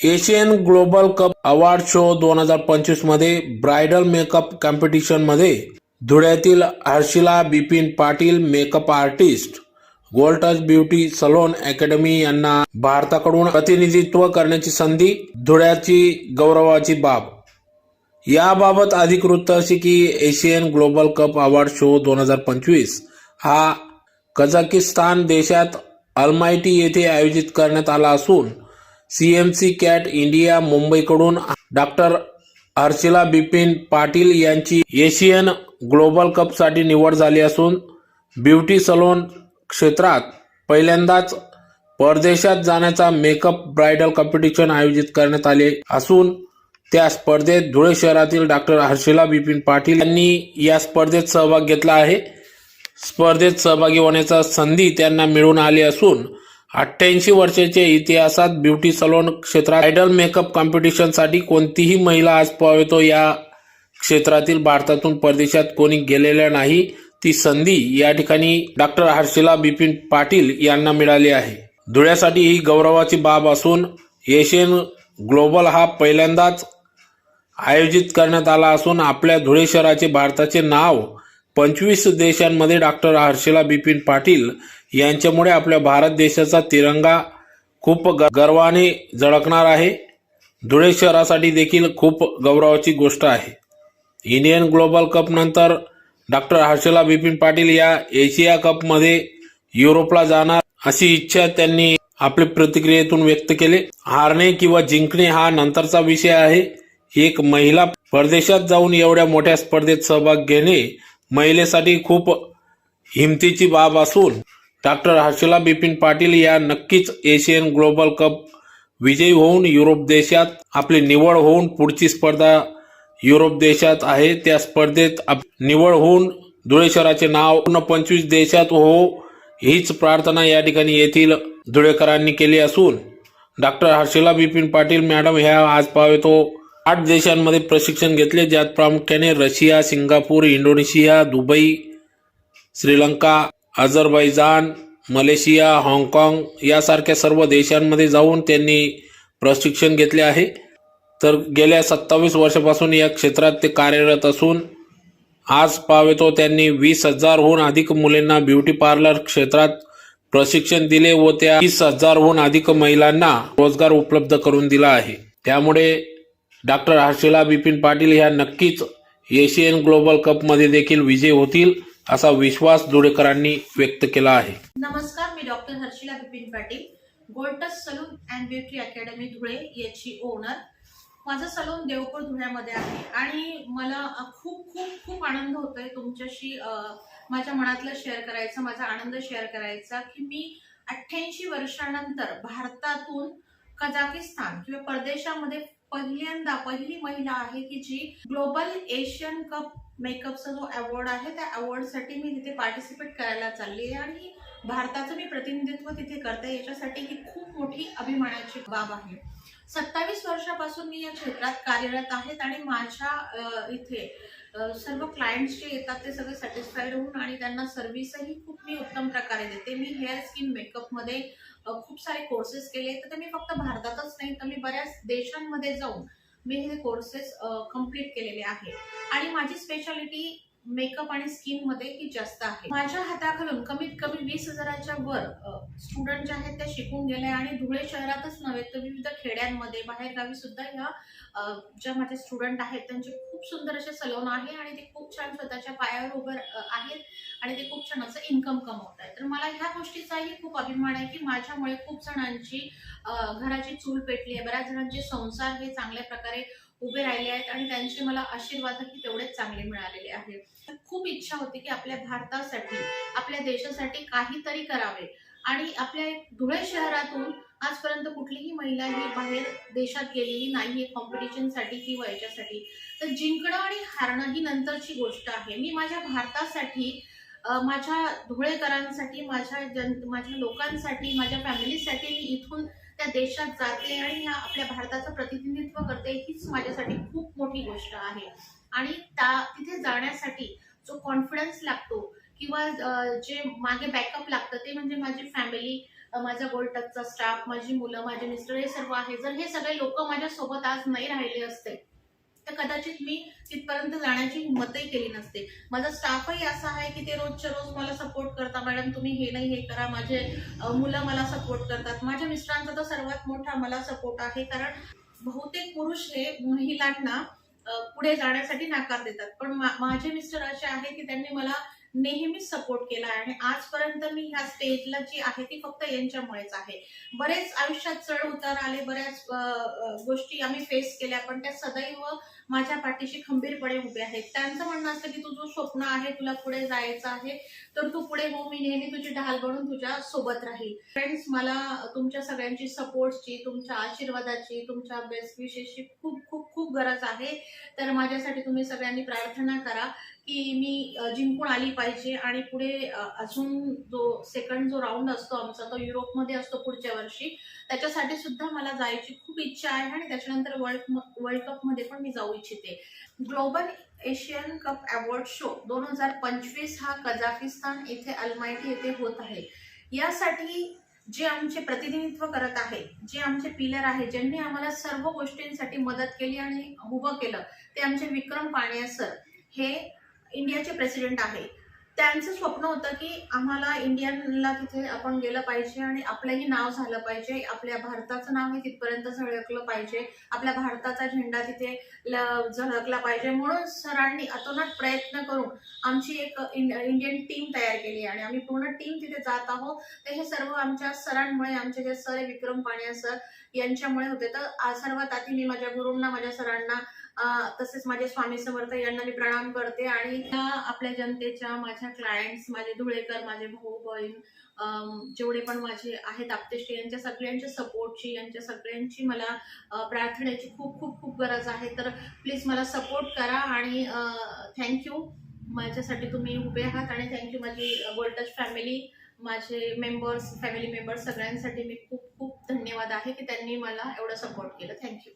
Asian global cup award show दोन हजार पंचवीसमध्ये ब्रायडल मेकअप कॉम्पिटिशनमध्ये धुळ्यातील Harshila Bipin Patil makeup artist gold beauty salon academy यांना भारताकडून प्रतिनिधित्व करण्याची संधी धुळ्याची गौरवाची बाब. याबाबत अधिक वृत्त की Asian global cup award show दोन हजार पंचवीस हा कझाकिस्तान देशात अल्मायटी येथे आयोजित करण्यात आला असून सीएमसी कॅट इंडिया मुंबईकडून डॉक्टर हर्षिला बिपिन पाटील यांची एशियन ग्लोबल कपसाठी निवड झाली असून ब्युटी सलोन क्षेत्रात पहिल्यांदाच परदेशात जाण्याचा मेकअप ब्रायडल कॉम्पिटिशन आयोजित करण्यात आले असून त्या स्पर्धेत धुळे शहरातील डॉक्टर हर्षिला बिपिन पाटील यांनी या स्पर्धेत सहभाग घेतला आहे. स्पर्धेत सहभागी होण्याचा संधी त्यांना मिळून आली असून अठ्ठ्याऐंशी वर्षाच्या इतिहासात ब्युटी सलोन क्षेत्रात आयडल मेकअप कॉम्पिटिशनसाठी कोणतीही महिला आज पावेतो या क्षेत्रातील भारतातून परदेशात कोणी गेलेलं नाही. ती संधी या ठिकाणी डॉक्टर हर्षिला बिपिन पाटील यांना मिळाली आहे. धुळ्यासाठी ही गौरवाची बाब असून एशियन ग्लोबल हा पहिल्यांदाच आयोजित करण्यात आला असून आपल्या धुळे शहराचे भारताचे नाव पंचवीस देशांमध्ये डॉक्टर हर्षिला बिपिन पाटील यांच्यामुळे आपल्या भारत देशाचा तिरंगा खूप गर्वाने झळकणार आहे. धुळे शहरासाठी देखील खूप गौरवाची गोष्ट आहे. इंडियन ग्लोबल कप नंतर डॉक्टर हर्षला बिपिन पाटील या एशिया कपमध्ये युरोपला जाणार अशी इच्छा त्यांनी आपल्या प्रतिक्रियेतून व्यक्त केले. हारणे किंवा जिंकणे हा नंतरचा विषय आहे. एक महिला परदेशात जाऊन एवढ्या मोठ्या स्पर्धेत सहभाग घेणे महिलेसाठी खूप हिमतीची बाब असून डॉक्टर हर्षला बिपिन पाटील या नक्कीच एशियन ग्लोबल कप विजयी होऊन युरोप देशात आपली निवड होऊन पुढची स्पर्धा युरोप देशात आहे. त्या स्पर्धेत आप- निवड होऊन धुळे शहराचे नाव पूर्ण पंचवीस देशात हो हीच प्रार्थना या ठिकाणी येथील धुळेकरांनी केली असून डॉक्टर हर्षला बिपिन पाटील मॅडम ह्या आज पावेतो. आठ देशांमध्ये प्रशिक्षण घेतले ज्यात प्रामुख्याने Russia Singapore Indonesia Dubai Sri Lanka Azerbaijan Malaysia हाँगकाँग यासारख्या सर्व देशांमध्ये जाऊन त्यांनी प्रशिक्षण घेतले आहे. तर गेल्या सत्तावीस वर्षापासून या क्षेत्रात ते कार्यरत असून आज पावेतो त्यांनी वीस हजारहून अधिक मुलींना ब्युटी पार्लर क्षेत्रात प्रशिक्षण दिले व त्या वीस हजारहून अधिक महिलांना रोजगार उपलब्ध करून दिला आहे. त्यामुळे डॉक्टर हर्षिला बिपिन पाटील ह्या नक्कीच एशियन ग्लोबल कपमध्ये देखील विजय होतील. असा विश्वास जोडेकरांनी व्यक्त केला आहे. नमस्कार मी doctor Harshila Bipin Patil golds salon and beauty academy Dhule याची ओनर. माझं सलून देवपूर धुळ्यामध्ये आहे आणि मला खूप खूप खूप आनंद होतोय तुमच्याशी माझ्या मनातलं शेअर करायचं माझा आनंद शेअर करायचा की मी अठ्ठ्याऐंशी वर्षानंतर भारतातून कझाकिस्तान किंवा परदेशामध्ये पहिल्यांदा पहिली महिला आहे की जी ग्लोबल एशियन कप मेकअपचा जो अवॉर्ड आहे त्या अवॉर्डसाठी मी तिथे पार्टिसिपेट करायला चालली आहे आणि भारताचं मी प्रतिनिधित्व तिथे करते. याच्यासाठी ही खूप मोठी अभिमानाची बाब आहे. सत्तावीस वर्षापासून मी या क्षेत्रात कार्यरत आहेत आणि माझ्या इथे सर्व क्लायंट्स जे येतात ते सगळे सॅटिस्फाईड होऊन आणि त्यांना सर्व्हिसही खूप मी उत्तम प्रकारे देते. मी हेअर स्किन मेकअपमध्ये खूप सारे कोर्सेस केले. तर ते मी फक्त भारतातच नाही तर मी बऱ्याच देशांमध्ये जाऊन मी हे कोर्सेस कंप्लीट केलेले आहे आणि माझी स्पेशालिटी मेकअप आणि स्किनमध्ये ही जास्त आहे. माझ्या हाताखालून कमीत कमी वीस हजाराच्या वर स्टुडंट जे आहेत ते शिकून गेले आणि धुळे शहरातच नव्हे तर विविध खेड्यांमध्ये बाहेरगावी सुद्धा ह्या ज्या माझे स्टुडंट आहेत त्यांचे खूप सुंदर असे सलोन आहे आणि ते खूप छान स्वतःच्या पायावर उभं आहेत आणि ते खूप छान असं इन्कम कमवत आहेत. तर मला ह्या गोष्टीचाही खूप अभिमान आहे की माझ्यामुळे खूप जणांची घराची चूल पेटली आहे. बऱ्याच जणांचे संसार हे चांगल्या प्रकारे उभे राहिले आहेत आणि त्यांचे मला आशीर्वादही तेवढेच चांगले मिळालेले आहेत. खूप इच्छा होती की आपल्या भारतासाठी आपल्या देशासाठी काहीतरी करावे. आणि आपल्या धुळे शहरातून आजपर्यंत कुठलीही महिला ही बाहेर देशात गेलेली नाहीये कॉम्पिटिशनसाठी किंवा याच्यासाठी तर जिंकणं आणि हारणं ही नंतरची गोष्ट आहे. मी माझ्या भारतासाठी माझ्या धुळेकरांसाठी माझ्या जन माझ्या लोकांसाठी माझ्या फॅमिलीसाठी मी इथून त्या देशात जाते आणि ह्या आपल्या भारताचं प्रतिनिधित्व करते हीच माझ्यासाठी खूप मोठी गोष्ट आहे. आणि त्या तिथे जाण्यासाठी जो कॉन्फिडन्स लागतो किंवा जे मागे बॅकअप लागतं ते म्हणजे माझी फॅमिली माझा गोल्ड टचचा स्टाफ माझी मुलं माझे मिस्टर हे सर्व आहे. जर हे सगळे लोक माझ्यासोबत आज नाही राहिले असते तर कदाचित मी तिथपर्यंत जाण्याची हिंमतही केली नसते. माझा स्टाफही असा आहे की ते रोजच्या रोज मला सपोर्ट करता मॅडम तुम्ही हे नाही हे करा. माझे मुलं मला सपोर्ट करतात. माझ्या मिस्टरांचा तर सर्वात मोठा मला सपोर्ट आहे कारण बहुतेक पुरुष हे महिलांना पुढे जाण्यासाठी नकार देतात. पण मा- माझे मिस्टर असे आहे की त्यांनी मला नेहमीच सपोर्ट केला आहे. आणि आजपर्यंत मी ह्या स्टेजला जी आहे ती फक्त यांच्यामुळेच आहे. बरेच आयुष्यात चढ उतार आले बऱ्याच गोष्टी आम्ही फेस केल्या पण त्या सदैव माझ्या पाठीशी खंबीरपणे उभे आहेत. त्यांचं म्हणणं असतं की तुझं स्वप्न आहे तुला पुढे जायचं आहे तर तू पुढे हो. मी नेहमी तुझी ढाल बनून तुझ्या सोबत राहील. फ्रेंड्स मला तुमच्या सगळ्यांची सपोर्टची तुमच्या आशीर्वादाची तुमच्या बेस्ट विशेषची खूप खूप खूप गरज आहे. तर माझ्यासाठी तुम्ही सगळ्यांनी प्रार्थना करा. की मी जिंकून आली पाहिजे आणि पुढे अजून जो सेकंड जो राऊंड असतो आमचा तो युरोपमध्ये असतो पुढच्या वर्षी त्याच्यासाठी सुद्धा मला जायची खूप इच्छा आहे आणि त्याच्यानंतर वर्ल्ड वर्ल्ड कपमध्ये पण मी जाऊ इच्छिते. Global Asian cup award show दोन हजार पंचवीस हा कझाकिस्तान येथे अल्मायटी येथे होत आहे. यासाठी जे आमचे प्रतिनिधित्व करत आहे जे आमचे पिलर आहे ज्यांनी आम्हाला सर्व गोष्टींसाठी मदत केली आणि उभं केलं ते आमचे विक्रम पाण्या सर हे इंडियाचे प्रेसिडेंट आहे. त्यांचं स्वप्न होतं की आम्हाला इंडियनला तिथे आपण गेलं पाहिजे आणि आपलंही नाव झालं पाहिजे. आपल्या भारताचं नाव हे तिथपर्यंत झळकलं पाहिजे. आपल्या भारताचा झेंडा तिथे ल- झळकला पाहिजे. म्हणून सरांनी अतोनात प्रयत्न करून आमची एक इंडियन टीम तयार केली आणि आम्ही पूर्ण टीम तिथे जात आहोत. तर हे सर्व आमच्या सरांमुळे आमचे जे सर विक्रम पाण्या सर यांच्यामुळे होते. तर सर्वात आधी मी माझ्या गुरूंना माझ्या सरांना तसेच माझे स्वामी समर्थ यांना मी प्रणाम करते आणि आपल्या जनतेच्या माझ्या क्लायंट्स माझे धुळेकर माझे भाऊ बहीण जेवढे पण माझे आहेत आपतेष्ट यांच्या सगळ्यांच्या सपोर्टची यांच्या सगळ्यांची मला प्रार्थनेची खूप खूप खूप गरज आहे. तर प्लीज मला सपोर्ट करा आणि थँक्यू माझ्यासाठी तुम्ही उभे आहात आणि थँक्यू माझी वोल्टच फॅमिली माझे मेंबर्स फॅमिली मेंबर्स सगळ्यांसाठी मी खूप खूप धन्यवाद आहे की त्यांनी मला एवढं सपोर्ट केलं. थँक्यू